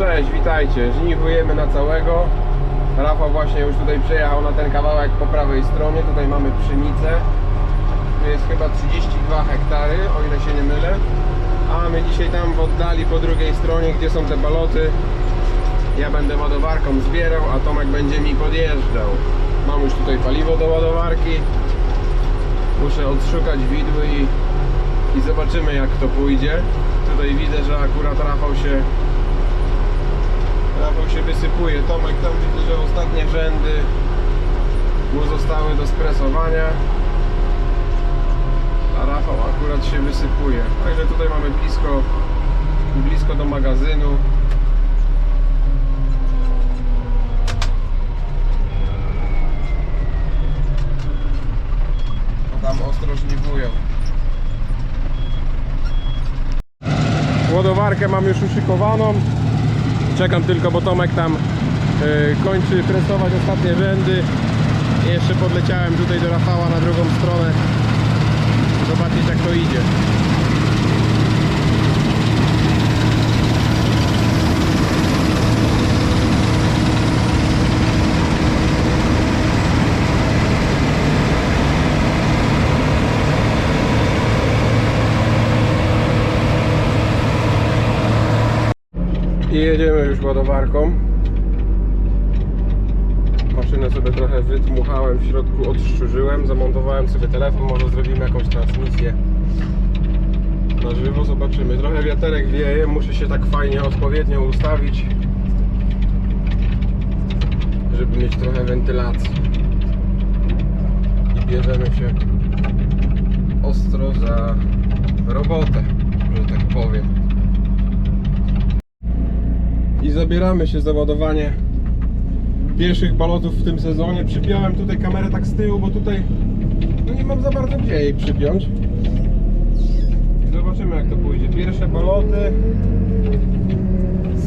Cześć, witajcie. Żniwujemy na całego. Rafał właśnie już tutaj przejechał na ten kawałek po prawej stronie. Tutaj mamy pszenicę. Tu jest chyba 32 hektary, o ile się nie mylę. A my dzisiaj tam w oddali po drugiej stronie, gdzie są te baloty, ja będę ładowarką zbierał, a Tomek będzie mi podjeżdżał. Mam już tutaj paliwo do ładowarki. Muszę odszukać widły i, i zobaczymy jak to pójdzie. Tutaj widzę, że akurat Rafał się Rafał się wysypuje. Tomek tam widzę, że ostatnie rzędy mu zostały do stresowania. A Rafał akurat się wysypuje. Także tutaj mamy blisko, blisko do magazynu. Tam ostro żniwują. Ładowarkę mam już uszykowaną. Czekam tylko, bo Tomek tam y, kończy presować ostatnie rzędy. I jeszcze podleciałem tutaj do Rafała na drugą stronę. Zobaczyć jak to idzie. I jedziemy już ładowarką. Maszynę sobie trochę wydmuchałem, w środku odszczurzyłem, zamontowałem sobie telefon, może zrobimy jakąś transmisję na żywo, zobaczymy. Trochę wiaterek wieje, muszę się tak fajnie, odpowiednio ustawić, żeby mieć trochę wentylacji. I bierzemy się ostro za robotę, że tak powiem i zabieramy się za ładowanie pierwszych balotów w tym sezonie. Przypiąłem tutaj kamerę tak z tyłu, bo tutaj no nie mam za bardzo gdzie jej przypiąć. Zobaczymy jak to pójdzie. Pierwsze baloty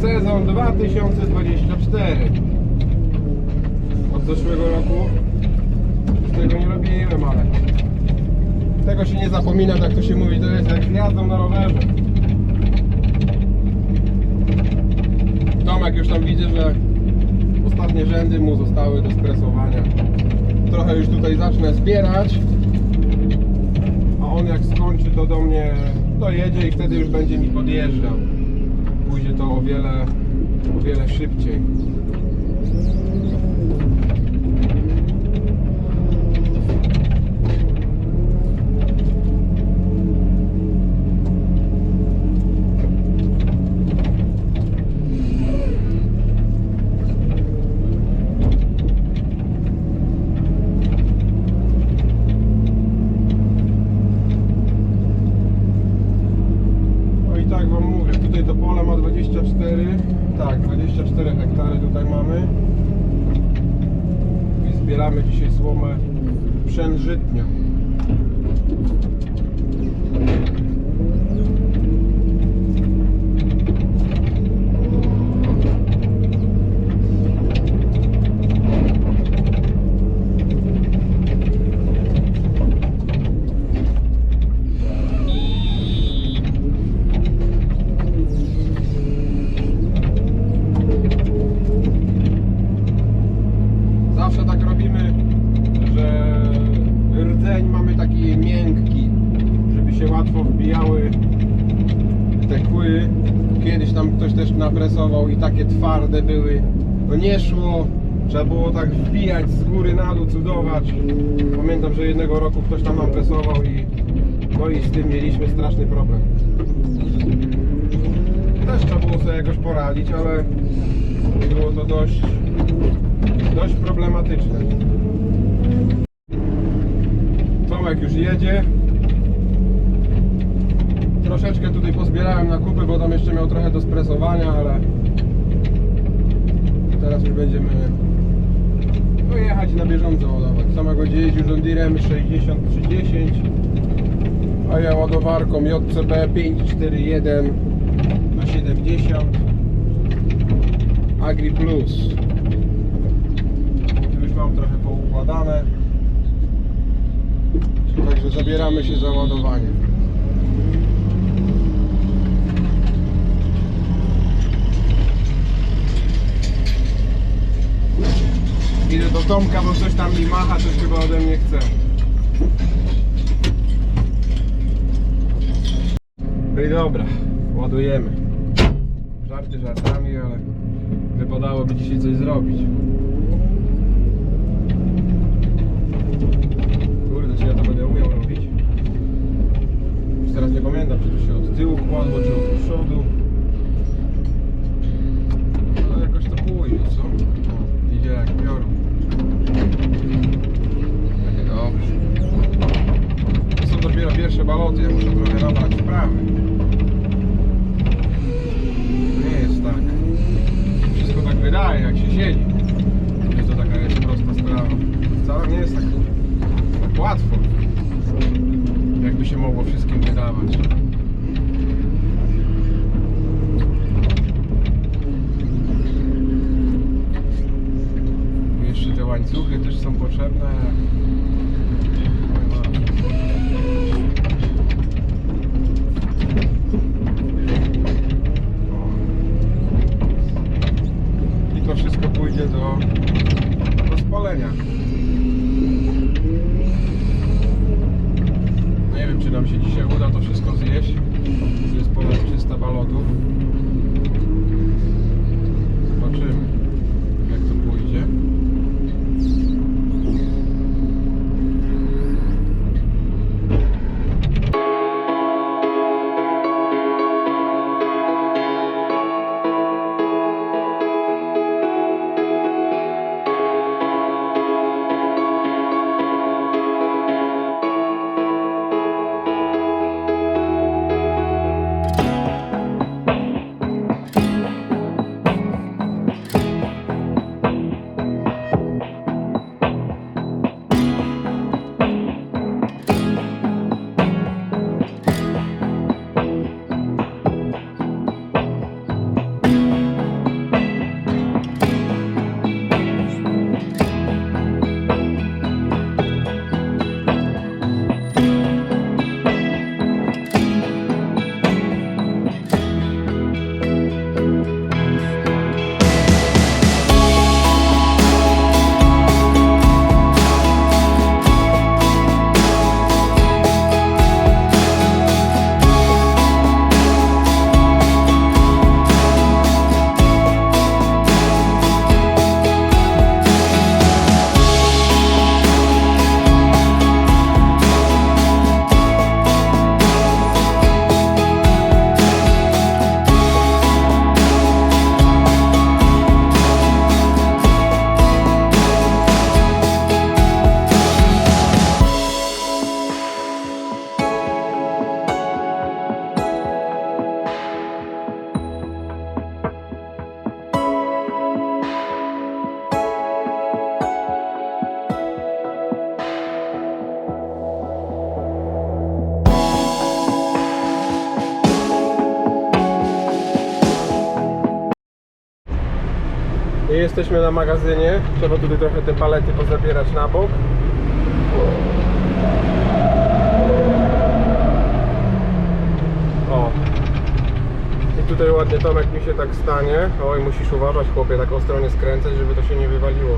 sezon 2024 od zeszłego roku tego nie robiłem, ale tego się nie zapomina, tak to się mówi, to jest jak jazdą na rowerze. Tomek już tam widzę, że ostatnie rzędy mu zostały do stresowania. Trochę już tutaj zacznę zbierać. A on jak skończy to do mnie dojedzie i wtedy już będzie mi podjeżdżał. Pójdzie to o wiele, o wiele szybciej. No i tak wam mówię, tutaj to pole ma 24, tak, 24 hektary tutaj mamy. I zbieramy dzisiaj słomę przężytnią. Zawsze tak robimy, że rdzeń mamy taki miękki, żeby się łatwo wbijały kły. Kiedyś tam ktoś też napresował i takie twarde były. No nie szło, trzeba było tak wbijać z góry na dół, cudować. Pamiętam, że jednego roku ktoś tam napresował i no i z tym mieliśmy straszny problem. Też trzeba było sobie jakoś poradzić, ale było to dość dość problematyczne. Tomek już jedzie. Troszeczkę tutaj pozbierałem na kupy, bo tam jeszcze miał trochę do stresowania, ale teraz już będziemy no, jechać na bieżąco ładować. Samego gdzie jeździł John Deerem 6310, a ja ładowarką JCB 541 na 70 Agri Plus. Tu już mam trochę poukładane. Także zabieramy się za ładowanie. Tomka, bo coś tam mi macha, coś chyba ode mnie chce. No i dobra, ładujemy. Żarty żartami, ale wypadałoby dzisiaj coś zrobić. Kurde, czy ja to będę umiał robić? Już teraz nie pamiętam, czy to się od tyłu kładło, czy od przodu. No jakoś to pójdzie, co? O, idzie jak piorun. Takie dobrze. To są dopiero pierwsze baloty, ja muszę trochę nabrać wprawy. To nie jest tak. Wszystko tak wydaje, jak się siedzi. Że to taka jest prosta sprawa. Wcale nie jest tak, tak łatwo. Jakby się mogło wszystkim wydawać. Jeszcze te łańcuchy też są potrzebne. Oj, ma. I to wszystko pójdzie do, do spalenia. Nie wiem, czy nam uda to wszystko zjeść. Jest ponad 300 balotów. Jesteśmy na magazynie. Trzeba tutaj trochę te palety pozabierać na bok. O. I tutaj ładnie Tomek mi się tak stanie. Oj, musisz uważać chłopie, tak ostro nie skręcać, żeby to się nie wywaliło.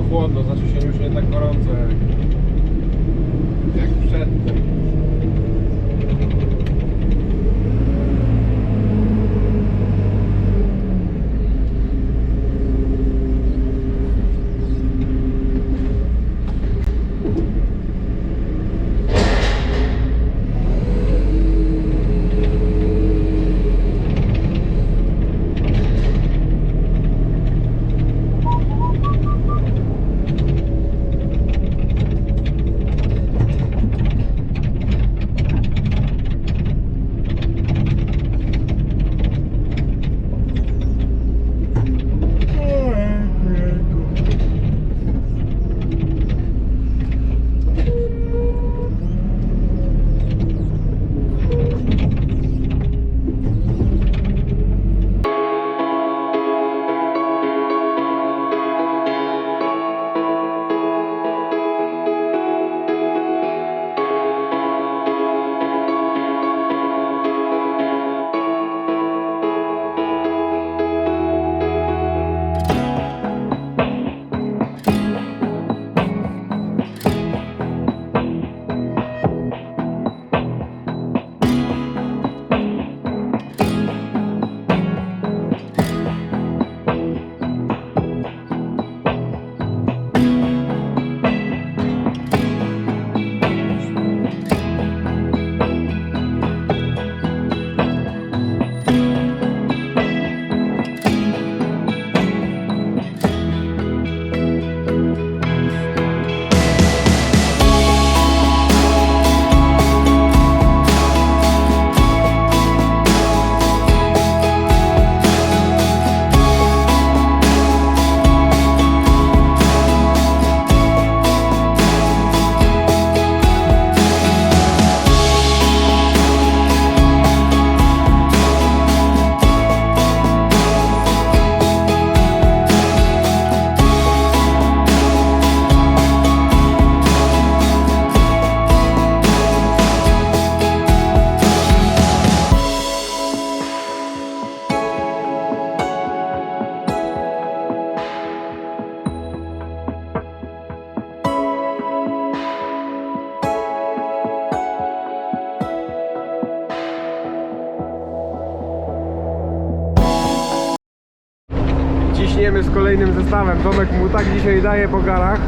No chłodno, znaczy się już nie tak gorąco jak, jak przedtem. Zestawem. Tomek mu tak dzisiaj daje po garach,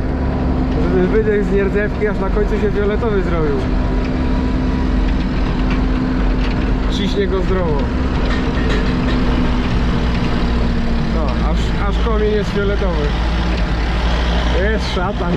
że ten wydech z nierdzewki aż na końcu się fioletowy zrobił. Ciśnie go zdrowo. No, aż, aż komień jest fioletowy. Jest szatan.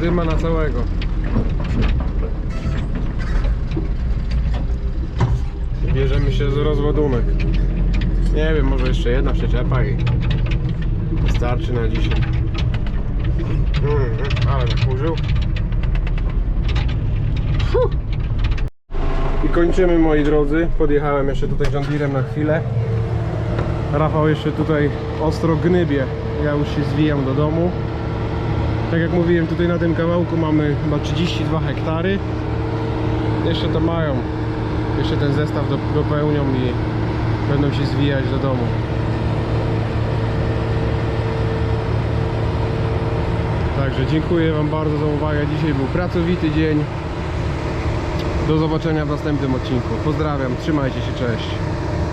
Zadyma na całego. Bierzemy się z rozładunek. Nie wiem, może jeszcze jedna przyczepa i wystarczy na dzisiaj. Mm, ale nakurzył. Fuh. I kończymy moi drodzy. Podjechałem jeszcze tutaj John Deerem na chwilę. Rafał jeszcze tutaj ostro gnybie. Ja już się zwijam do domu. Tak jak mówiłem, tutaj na tym kawałku mamy chyba 32 hektary. Jeszcze to mają. Jeszcze ten zestaw do, dopełnią i będą się zwijać do domu. Także dziękuję Wam bardzo za uwagę. Dzisiaj był pracowity dzień. Do zobaczenia w następnym odcinku. Pozdrawiam, trzymajcie się, cześć.